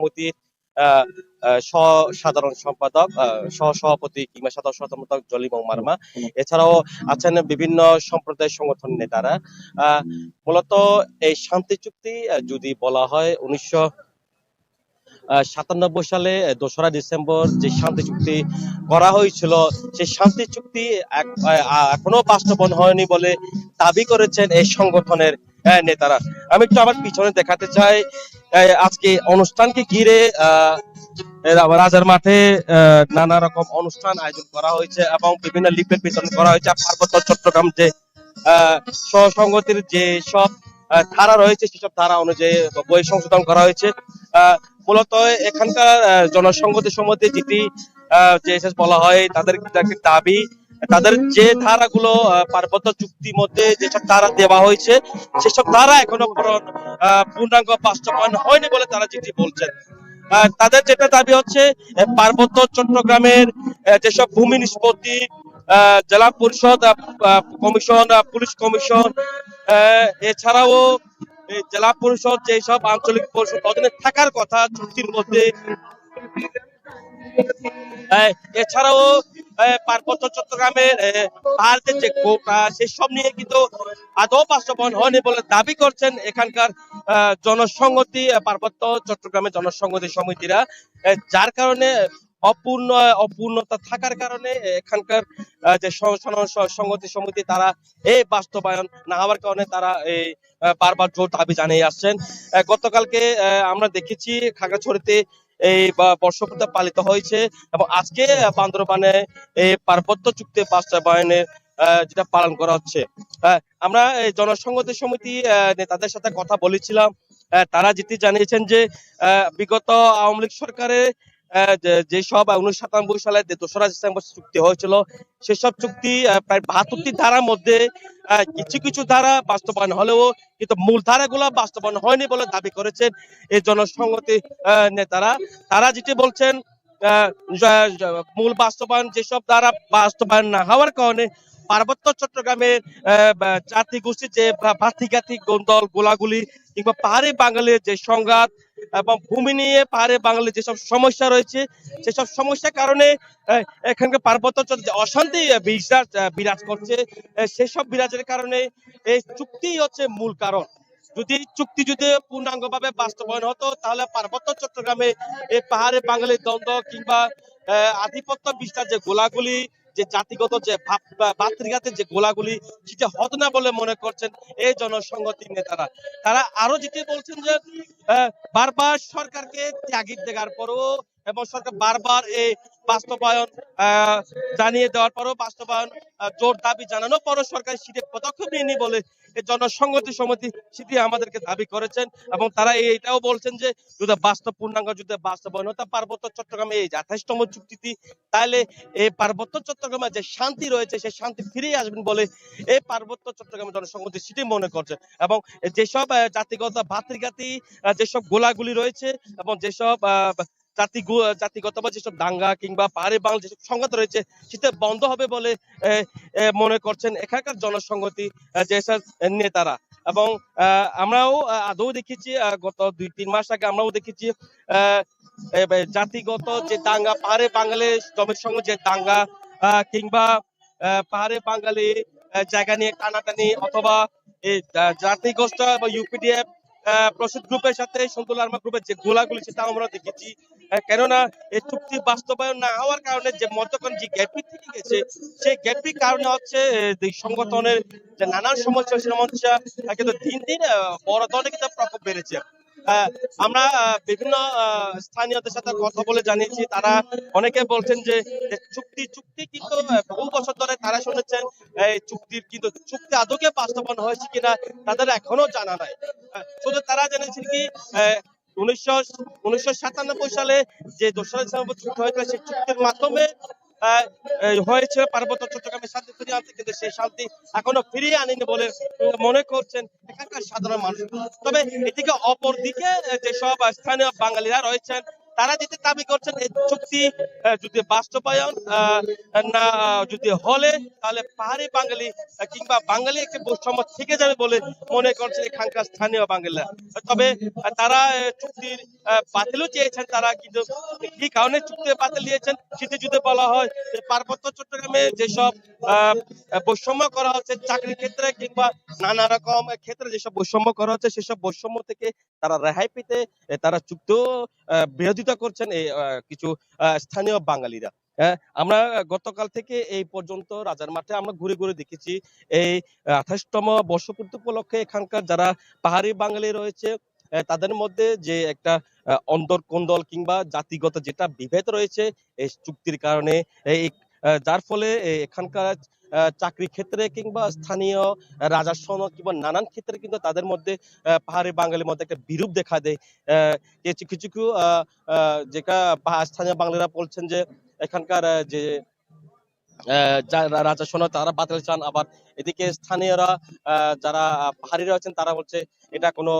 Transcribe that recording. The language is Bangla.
সমিতির সাধারণ সম্পাদক সহ সভাপতি কিংবা সাধারণ সম্পাদক জলিম মার্মা এছাড়াও আছেন বিভিন্ন সম্প্রদায় সংগঠন নেতারা। মূলত এই শান্তি চুক্তি যদি বলা হয় উনিশশো সাতানব্বই সালে দোসরা ডিসেম্বর যে শান্তি চুক্তি করা হয়েছিল, সেই শান্তি চুক্তি এখনও বাস্তবায়ন হয়নি বলে দাবি করেছেন এই সংগঠনের নেতারা। আমি একটু আমার পিছনে দেখাতে চাই আজকে অনুষ্ঠানকে ঘিরে রাজার মাঠে নানা রকম অনুষ্ঠান আয়োজন করা হয়েছে এবং বিভিন্ন লিফলেট বিতরণ করা হয়েছে। পার্বত্য চট্টগ্রাম যে সহসংগতির যে সব ধারা রয়েছে, সেসব ধারা অনুযায়ী বই সংশোধন করা হয়েছে। মূলত এখানকার জনসংগতি সম্বন্ধে যেটি যে বলা হয়, তাদের দাবি তাদের যে ধারাগুলো পার্বত্য চুক্তির মধ্যে যেসব ধারা দেওয়া হয়েছে, সেসব ধারা এখনও পূরণ পূর্ণাঙ্গ বাস্তবায়ন হয়নি বলে তারা যেটি বলছেন। তাদের যেটা দাবি হচ্ছে পার্বত্য চট্টগ্রামের যেসব ভূমি নিষ্পত্তি জেলা পরিষদ কমিশন পুলিশ কমিশন এছাড়াও জেলা পরিষদ যেসব আঞ্চলিক পরিষদ অধীনে থাকার কথা চুক্তির মধ্যে এছাড়াও পার্বত্য চট্টগ্রামের ভারতের যে কোটা সেসব নিয়ে কিন্তু আদৌ বাস্তবায়ন হয়নি বলে দাবি করছেন এখানকার জনসংহতি পার্বত্য চট্টগ্রামের জনসংহতি সমিতিরা। যার কারণে অপূর্ণ অপূর্ণতা থাকার কারণে এখানকার যে সংহতি সমিতি তারা এই বাস্তবায়ন না হওয়ার কারণে তারা এই বারবার জোর দাবি জানিয়ে আসছেন। গতকালকে আমরা দেখেছি খাগড়াছড়িতে এই বর্ষপূর্তি পালিত হয়েছে এবং আজকে বান্দরবানে এই পার্বত্য চুক্তি বাস্তবায়নের যেটা পালন করা হচ্ছে। আমরা এই জনসংহতি সমিতি নেতাদের সাথে কথা বলেছিলাম। তারা যেটি জানিয়েছেন যে বিগত আওয়ামী লীগ সরকারের যে- যেসব উনিশশো সাতানব্বই সালে দোসরা ডিসেম্বর চুক্তি হয়েছিল, সেসব চুক্তি প্রায় বাহাত্তরটি ধারার মধ্যে কিছু কিছু ধারা বাস্তবায়ন হলেও কিন্তু মূল ধারাগুলো বাস্তবায়ন হয়নি বলে দাবি করেছেন এই জনসংহতি নেতারা। তারা যেটি বলছেন মূল বাস্তবায়ন যেসব ধারা বাস্তবায়ন না হওয়ার কারণে পার্বত্য চট্টগ্রামের জাতি গোষ্ঠীর যে ভা- ভাতিগাতি গোন্দল গোলাগুলি কিংবা পাহাড়ি বাঙালির যে সংঘাত এবং ভূমি নিয়ে পাহাড়ি বাঙালির যেসব সমস্যা রয়েছে, সেসব সমস্যার কারণে এখানকার পার্বত্য অশান্তি বিরাজ বিরাজ করছে সেসব বিরাজের কারণে এই চুক্তি হচ্ছে মূল কারণ। যদি চুক্তি যদি পূর্ণাঙ্গভাবে বাস্তবায়ন হতো, তাহলে পার্বত্য চট্টগ্রামে এই পাহাড়ে বাঙালির দ্বন্দ্ব কিংবা আধিপত্য বিস্তার যে গোলাগুলি যে জাতিগত যে ভাতৃঘাতের যে গোলাগুলি, সেটা হত না বলে মনে করছেন এই জনসংগতি নেতারা। তারা আরও যেটি বলছেন যে বারবার সরকারকে ত্যাগিত দেওয়ার পরও এবং সরকার বারবার এই বাস্তবায়ন জানিয়ে দেওয়ার পরও বাস্তবায়ন জোর দাবি জানানোর পরও সরকার সেটি পদক্ষেপ নেয়নি বলে জনসংগতি সমিতি সেটি আমাদেরকে দাবি করেছেন এবং তারা এই- এটাও বলছেন যে যদি বাস্তব পূর্ণাঙ্গ যদি বাস্তবায়ন হতে পার্বত্য চট্টগ্রামে এই যথেষ্টম চুক্তিটি তাহলে এই পার্বত্য চট্টগ্রামে যে শান্তি রয়েছে সেই শান্তি ফিরে আসবেন বলে এই পার্বত্য চট্টগ্রামের জনসংগতি সেটি মনে করছে। এবং যেসব জাতিগত ভাতৃঘাতি যেসব গোলাগুলি রয়েছে এবং যেসব আহ, জাতি জাতিগত যেসব দাঙ্গা কিংবা পাহাড়ি বাংলা যেসব সংঘাত রয়েছে, সেটা বন্ধ হবে বলে মনে করছেন এখানকার জনসংগতি যেসব নেতারা। এবং আমরাও আদৌ দেখেছি গত দুই তিন মাস আগে আমরাও দেখেছি জাতিগত যে দাঙ্গা, পাহাড়ে বাঙালি জমির সঙ্গে যে দাঙ্গা কিংবা পাহাড়ে বাঙালি জায়গা নিয়ে টানাটানি অথবা এই জাতিগোষ্ঠ বা ইউপিডিএফ প্রসিদ্ধ গ্রুপের সাথে সন্তুল আর্মা গ্রুপের যে গোলাগুলি সেটা আমরা দেখেছি। কেননা এই চুক্তি বাস্তবায়ন না হওয়ার কারণে যে মধ্যক্ষণ যে গ্যাপি থেকে গেছে, সেই গ্যাপির কারণে হচ্ছে সংগঠনের যে নানান সমস্যা সমস্যা কিন্তু দিন দিন বড় ধরনের কিন্তু প্রকোপ বেড়েছে। আমরা আহ, বিভিন্ন স্থানীয়দের সাথে কথা বলে জানিয়েছি। তারা অনেকে বলছেন যে চুক্তি চুক্তি কিন্তু বহু বছর ধরে তারা শুনেছেন এই চুক্তির কিন্তু চুক্তি আদৌকে বাস্তবায়ন হয়েছে কিনা তাদের এখনও জানা নাই। শুধু তারা জেনেছেন কি উনিশশো উনিশশো সাতানব্বই সালে যে দোসরা ডিসেম্বর চুক্তি হয়েছিল সেই চুক্তির মাধ্যমে হয়েছে। পার্বত্য চট্টগ্রামে শান্তি ফিরিয়ে আনতে কিন্তু সেই শান্তি এখনও ফিরিয়ে আনেনি বলে মনে করছেন এখানকার সাধারণ মানুষ। তবে এদিকে অপরদিকে যেসব স্থানীয় বাঙালিরা রয়েছেন তারা যেতে দাবি করছেন এই চুক্তি যদি বাস্তবায়ন না যদি হলে, তাহলে পাহাড়ি বাঙালি কিংবা বাঙালি একটি বৈষম্য থেকে যাবে বলে মনে করছে এখানকার স্থানীয় বাঙালিরা। তবে তারা চুক্তির বাতিলও চেয়েছেন, তারা কিন্তু কি কারণে চুক্তি বাতিল দিয়েছেন সেটি যদি বলা হয় পার্বত্য চট্টগ্রামে যেসব বৈষম্য করা হচ্ছে চাকরির ক্ষেত্রে কিংবা নানা রকম ক্ষেত্রে যেসব বৈষম্য করা হচ্ছে, সেসব বৈষম্য থেকে তারা রেহাই পেতে তারা চুক্তি বিরোধিতা করছেন এই কিছু স্থানীয় বাঙালিরা। হ্যাঁ, আমরা গতকাল থেকে এই পর্যন্ত রাজার মাঠে আমরা ঘুরে ঘুরে দেখেছি এই আঠাশতম বর্ষপূর্তি উপলক্ষে এখানকার যারা পাহাড়ি বাঙালি রয়েছে তাদের মধ্যে যে একটা অন্তর অন্দর কোন্দল কিংবা জাতিগত যেটা বিভেদ রয়েছে এই চুক্তির কারণে এই যার ফলে এখানকার চাকরি ক্ষেত্রে কিংবা স্থানীয় রাজস্ব কিংবা নানান ক্ষেত্রে কিন্তু তাদের মধ্যে পাহাড়ি বাঙালির মধ্যে একটা বিরূপ দেখা দেয়। কিছু কিছু যেটা স্থানীয় বাঙালিরা বলছেন যে, এখানকার যে যারা রাজস্ব তারা বাতিল চান। আবার এদিকে স্থানীয়রা যারা পাহাড়ি রয়েছেন, তারা বলছে, এটা কোনো